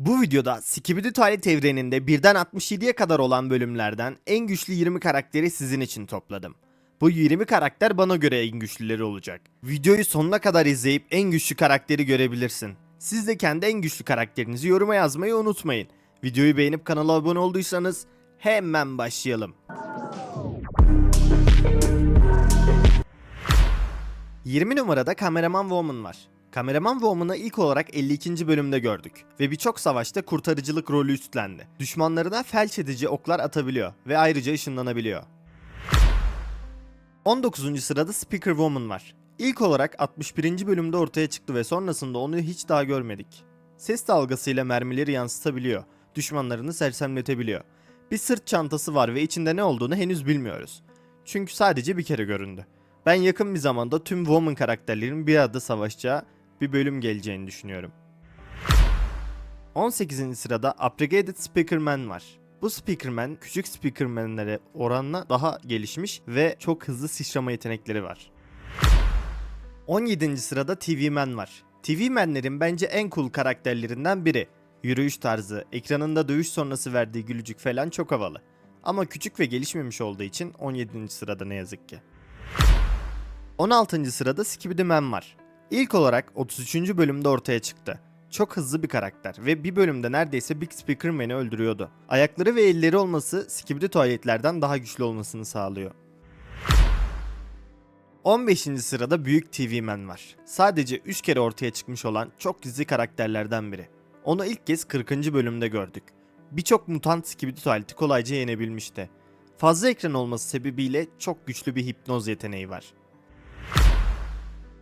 Bu videoda Skibidi Tuvalet evreninde birden 67'ye kadar olan bölümlerden en güçlü 20 karakteri sizin için topladım. Bu 20 karakter bana göre en güçlüleri olacak. Videoyu sonuna kadar izleyip en güçlü karakteri görebilirsin. Siz de kendi en güçlü karakterinizi yoruma yazmayı unutmayın. Videoyu beğenip kanala abone olduysanız hemen başlayalım. 20 numarada Kameraman Woman var. Kameraman Woman'ı ilk olarak 52. bölümde gördük ve birçok savaşta kurtarıcılık rolü üstlendi. Düşmanlarına felç edici oklar atabiliyor ve ayrıca ışınlanabiliyor. 19. sırada Speaker Woman var. İlk olarak 61. bölümde ortaya çıktı ve sonrasında onu hiç daha görmedik. Ses dalgasıyla mermileri yansıtabiliyor, düşmanlarını sersemletebiliyor. Bir sırt çantası var ve içinde ne olduğunu henüz bilmiyoruz. Çünkü sadece bir kere göründü. Ben yakın bir zamanda tüm Woman karakterlerin bir arada savaşacağı bir bölüm geleceğini düşünüyorum. 18. sırada Upgraded Speakerman var. Bu Speakerman küçük Speakerman'lere oranla daha gelişmiş ve çok hızlı sıçrama yetenekleri var. 17. sırada TV Man var. TV Man'lerin bence en cool karakterlerinden biri. Yürüyüş tarzı, ekranında dövüş sonrası verdiği gülücük falan çok havalı. Ama küçük ve gelişmemiş olduğu için 17. sırada ne yazık ki. 16. sırada Skibidi Man var. İlk olarak 33. bölümde ortaya çıktı. Çok hızlı bir karakter ve bir bölümde neredeyse Big Speaker Man'i öldürüyordu. Ayakları ve elleri olması Skibidi tuvaletlerden daha güçlü olmasını sağlıyor. 15. sırada Büyük TV Man var. Sadece 3 kere ortaya çıkmış olan çok gizli karakterlerden biri. Onu ilk kez 40. bölümde gördük. Birçok mutant Skibidi tuvaleti kolayca yenebilmişti. Fazla ekran olması sebebiyle çok güçlü bir hipnoz yeteneği var.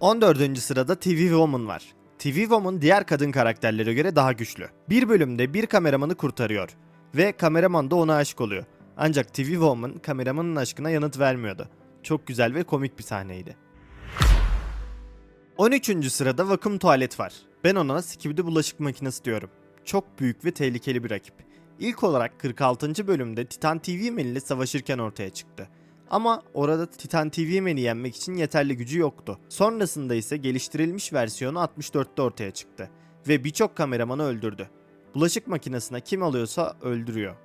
14. sırada TV Woman var. TV Woman diğer kadın karakterlere göre daha güçlü. Bir bölümde bir kameramanı kurtarıyor ve kameraman da ona aşık oluyor. Ancak TV Woman kameramanın aşkına yanıt vermiyordu. Çok güzel ve komik bir sahneydi. 13. sırada vakum tuvalet var. Ben ona Skibidi bulaşık makinesi diyorum. Çok büyük ve tehlikeli bir rakip. İlk olarak 46. bölümde Titan TV ile savaşırken ortaya çıktı. Ama orada Titan TV Man'i yenmek için yeterli gücü yoktu. Sonrasında ise geliştirilmiş versiyonu 64'te ortaya çıktı ve birçok kameramanı öldürdü. Bulaşık makinesine kim alıyorsa öldürüyor.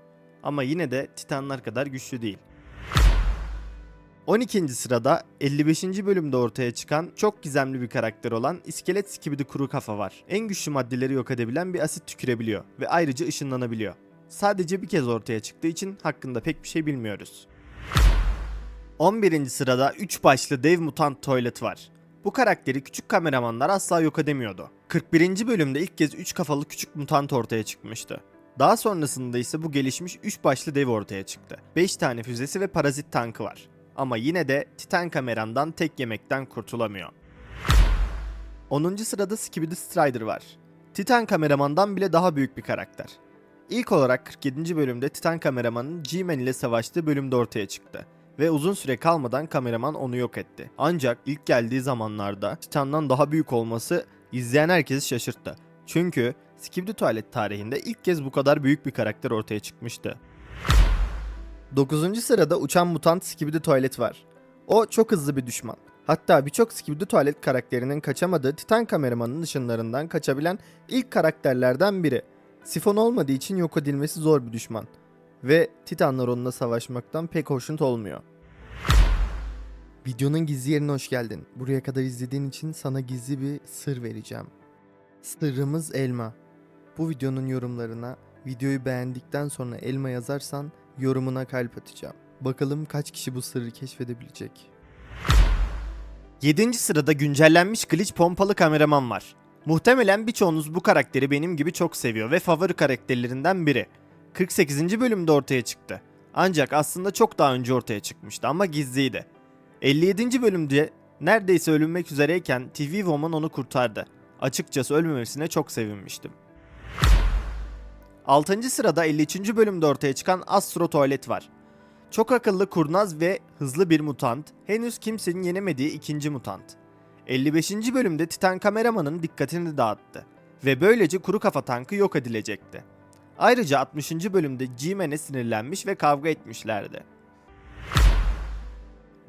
Ama yine de Titanlar kadar güçlü değil. 12. sırada 55. bölümde ortaya çıkan çok gizemli bir karakter olan İskelet Skibidi Kuru Kafa var. En güçlü maddeleri yok edebilen bir asit tükürebiliyor ve ayrıca ışınlanabiliyor. Sadece bir kez ortaya çıktığı için hakkında pek bir şey bilmiyoruz. 11. sırada 3 başlı dev mutant tuvalet var. Bu karakteri küçük kameramanlar asla yok edemiyordu. 41. bölümde ilk kez 3 kafalı küçük mutant ortaya çıkmıştı. Daha sonrasında ise bu gelişmiş 3 başlı dev ortaya çıktı. 5 tane füzesi ve parazit tankı var. Ama yine de Titan kamerandan tek yemekten kurtulamıyor. 10. sırada Skibidi Strider var. Titan kameramandan bile daha büyük bir karakter. İlk olarak 47. bölümde Titan kameramanın G-Man ile savaştığı bölümde ortaya çıktı ve uzun süre kalmadan kameraman onu yok etti. Ancak ilk geldiği zamanlarda Titan'dan daha büyük olması izleyen herkesi şaşırttı. Çünkü Skibidi Tuvalet tarihinde ilk kez bu kadar büyük bir karakter ortaya çıkmıştı. 9. sırada uçan mutant Skibidi Tuvalet var. O çok hızlı bir düşman. Hatta birçok Skibidi Tuvalet karakterinin kaçamadığı Titan kameramanın ışınlarından kaçabilen ilk karakterlerden biri. Sifon olmadığı için yok edilmesi zor bir düşman. Ve Titanlar onunla savaşmaktan pek hoşnut olmuyor. Videonun gizli yerine hoş geldin. Buraya kadar izlediğin için sana gizli bir sır vereceğim. Sırrımız elma. Bu videonun yorumlarına videoyu beğendikten sonra elma yazarsan yorumuna kalp atacağım. Bakalım kaç kişi bu sırrı keşfedebilecek. 7. sırada güncellenmiş glitch pompalı kameraman var. Muhtemelen birçoğunuz bu karakteri benim gibi çok seviyor ve favori karakterlerinden biri. 48. bölümde ortaya çıktı. Ancak aslında çok daha önce ortaya çıkmıştı ama gizliydi. 57. bölümde neredeyse ölünmek üzereyken TV Woman onu kurtardı. Açıkçası ölmemesine çok sevinmiştim. 6. sırada 53. bölümde ortaya çıkan Astro Tuvalet var. Çok akıllı, kurnaz ve hızlı bir mutant, henüz kimsenin yenemediği ikinci mutant. 55. bölümde Titan kameramanın dikkatini dağıttı ve böylece kuru kafa tankı yok edilecekti. Ayrıca 60. bölümde G-Man'e sinirlenmiş ve kavga etmişlerdi.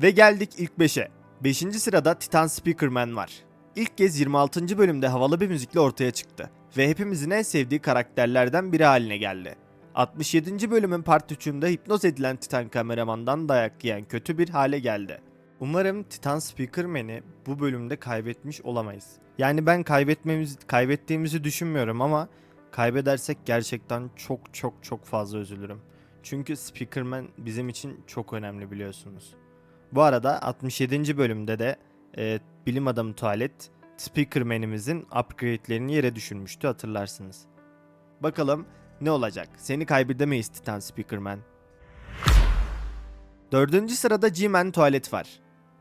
Ve geldik ilk 5'e. 5. sırada Titan Speakerman var. İlk kez 26. bölümde havalı bir müzikle ortaya çıktı ve hepimizin en sevdiği karakterlerden biri haline geldi. 67. bölümün part 3'ünde hipnoz edilen Titan kameramandan dayak yiyen kötü bir hale geldi. Umarım Titan Speakerman'i bu bölümde kaybetmiş olamayız. Yani ben kaybetmemiz kaybettiğimizi düşünmüyorum ama kaybedersek gerçekten çok çok çok fazla üzülürüm. Çünkü Speakerman bizim için çok önemli biliyorsunuz. Bu arada 67. bölümde de e, bilim adamı tuvalet Speakerman'imizin upgrade'lerini yere düşürmüştü hatırlarsınız. Bakalım ne olacak? Seni kaybedemeyiz Titan Speakerman. Dördüncü sırada G-Man tuvalet var.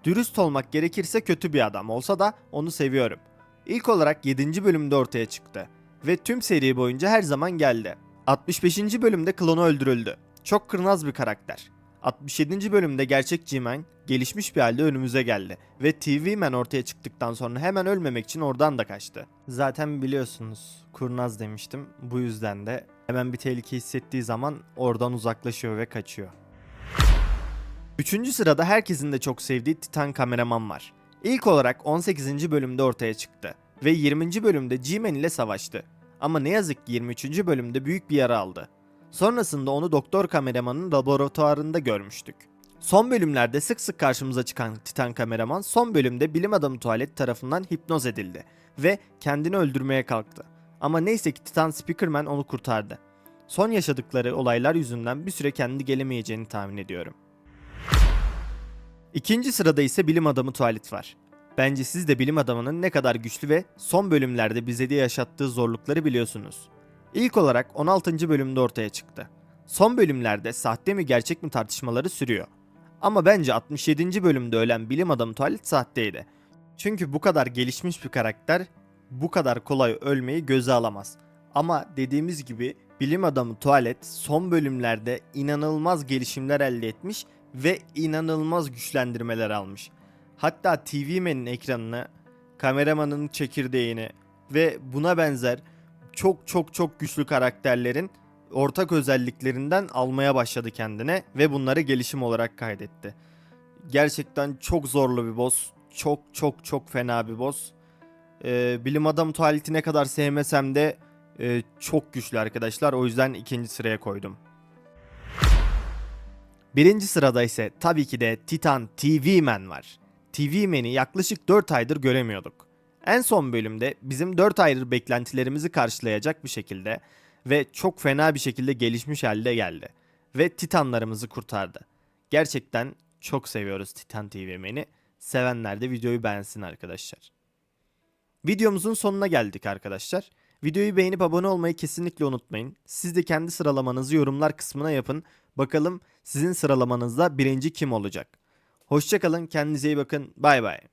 Dürüst olmak gerekirse kötü bir adam olsa da onu seviyorum. İlk olarak 7. bölümde ortaya çıktı ve tüm seri boyunca her zaman geldi. 65. bölümde klonu öldürüldü. Çok kırnaz bir karakter. 67. bölümde gerçek G-Man gelişmiş bir halde önümüze geldi ve TV Man ortaya çıktıktan sonra hemen ölmemek için oradan da kaçtı. Zaten biliyorsunuz kurnaz demiştim. Bu yüzden de hemen bir tehlike hissettiği zaman oradan uzaklaşıyor ve kaçıyor. Üçüncü sırada herkesin de çok sevdiği Titan kameraman var. İlk olarak 18. bölümde ortaya çıktı ve 20. bölümde G-Man ile savaştı. Ama ne yazık ki 23. bölümde büyük bir yara aldı. Sonrasında onu doktor kameramanın laboratuvarında görmüştük. Son bölümlerde sık sık karşımıza çıkan Titan kameraman son bölümde bilim adamı tuvalet tarafından hipnoz edildi ve kendini öldürmeye kalktı. Ama neyse ki Titan Speakerman onu kurtardı. Son yaşadıkları olaylar yüzünden bir süre kendi gelemeyeceğini tahmin ediyorum. İkinci sırada ise bilim adamı tuvalet var. Bence siz de bilim adamının ne kadar güçlü ve son bölümlerde bize de yaşattığı zorlukları biliyorsunuz. İlk olarak 16. bölümde ortaya çıktı. Son bölümlerde sahte mi gerçek mi tartışmaları sürüyor. Ama bence 67. bölümde ölen bilim adamı tuvalet sahteydi. Çünkü bu kadar gelişmiş bir karakter bu kadar kolay ölmeyi göze alamaz. Ama dediğimiz gibi bilim adamı tuvalet son bölümlerde inanılmaz gelişimler elde etmiş ve inanılmaz güçlendirmeler almış. Hatta TV Man'in ekranını, kameramanın çekirdeğini ve buna benzer çok çok çok güçlü karakterlerin ortak özelliklerinden almaya başladı kendine ve bunları gelişim olarak kaydetti. Gerçekten çok zorlu bir boss. Çok çok çok fena bir boss. Ee, bilim adamı tuvaleti ne kadar sevmesem de e, çok güçlü arkadaşlar. O yüzden ikinci sıraya koydum. Birinci sırada ise tabii ki de Titan TV Man var. TV Man'i yaklaşık 4 aydır göremiyorduk. En son bölümde bizim 4 aydır beklentilerimizi karşılayacak bir şekilde ve çok fena bir şekilde gelişmiş halde geldi. Ve Titanlarımızı kurtardı. Gerçekten çok seviyoruz Titan TV Man'i. Sevenler de videoyu beğensin arkadaşlar. Videomuzun sonuna geldik arkadaşlar. Videoyu beğenip abone olmayı kesinlikle unutmayın. Siz de kendi sıralamanızı yorumlar kısmına yapın. Bakalım sizin sıralamanızda birinci kim olacak? Hoşçakalın, kendinize iyi bakın. Bay bay.